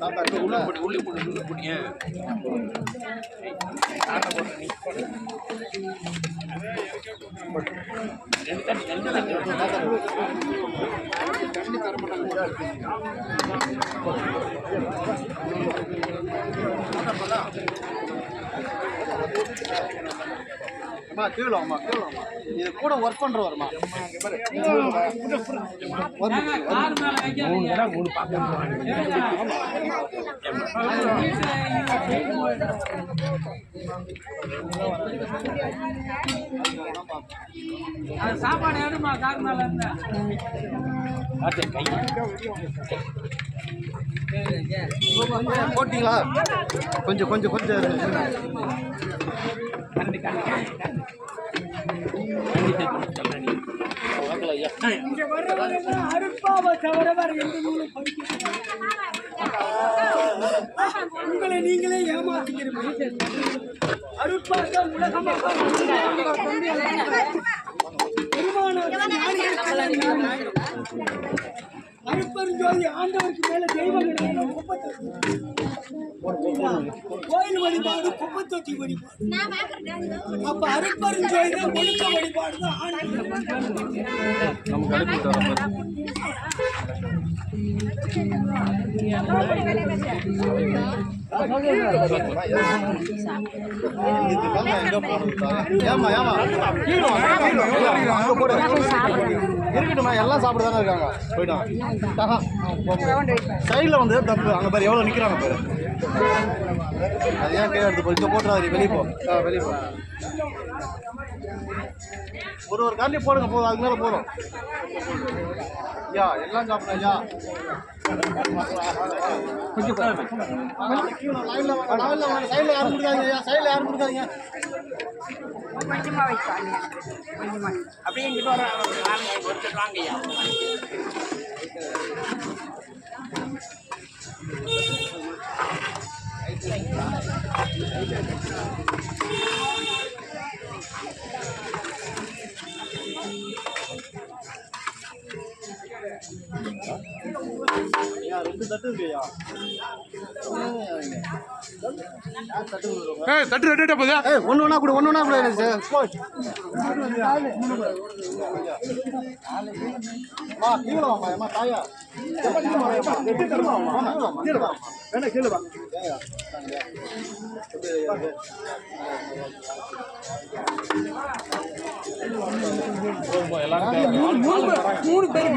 தாத்தா உள்ள போட்டு உள்ளே போட்டு உள்ள போட்டு. ஏன் தண்ணி தர மாட்டாங்க அம்மா கீழே அம்மா கீழே அம்மா. இது கூட ஒர்க் பண்றவருமா. சாப்பாடு எடுமா கார் மேல இருந்த போட்டிங்களா? கொஞ்சம் கொஞ்சம் கொஞ்சம். இருங்க. இங்க வர்றவங்க அருப்பாவை தவிர உங்களை நீங்களே ஏமாத்திக்கிறீங்க அருட்பாக்க உலகமாக அருப்பெருஞ்சோதி ஆண்டவருக்கு மேல தெய்வம் கோயில் வழிபாடு குப்பத்தொட்டி வழிபாடு. அப்ப தான் ஒழுக்க வழிபாடு தான் ஆண்டவர். இது போகணும் ஏம்மா ஏமா இருக்கட்டும்மா எல்லாம் சாப்பிட்டு தானே இருக்காங்க போயிட்டோம் சைடில் வந்து தப்பு அங்கே பேர் எவ்வளோ நிற்கிறாங்க பேர் அது ஏன் கீழே எடுத்து போய் இங்கே வெளியே போ ஆ வெளியே போ ஒரு ஒரு காண்டி போடுங்க போதும். அதுக்கு மேலே போதும் ஐயா எல்லாம் சாப்பிட்றேன் ஐயா கொஞ்சம் லைனில் சைடில் யாரும் கொடுக்காதீங்க சைடில் யாரும் கொடுக்காதீங்க கொஞ்சமாக வைப்பாங்க கொஞ்சமாக அப்படியே இங்கிட்ட வர வாங்க ஒருத்தர் வாங்கய்யா ஐயா தட்டு இருக்கு ரெட்டு போதா ஏய் ஒன்று ஒன்றா கூட ஒன்று ஒன்றா கொடு வேணா கீழே வா ஏய்யா, தாங்க. அப்படியே ஐயா, அப்படியே. எல்லாரும் மூணு பேர்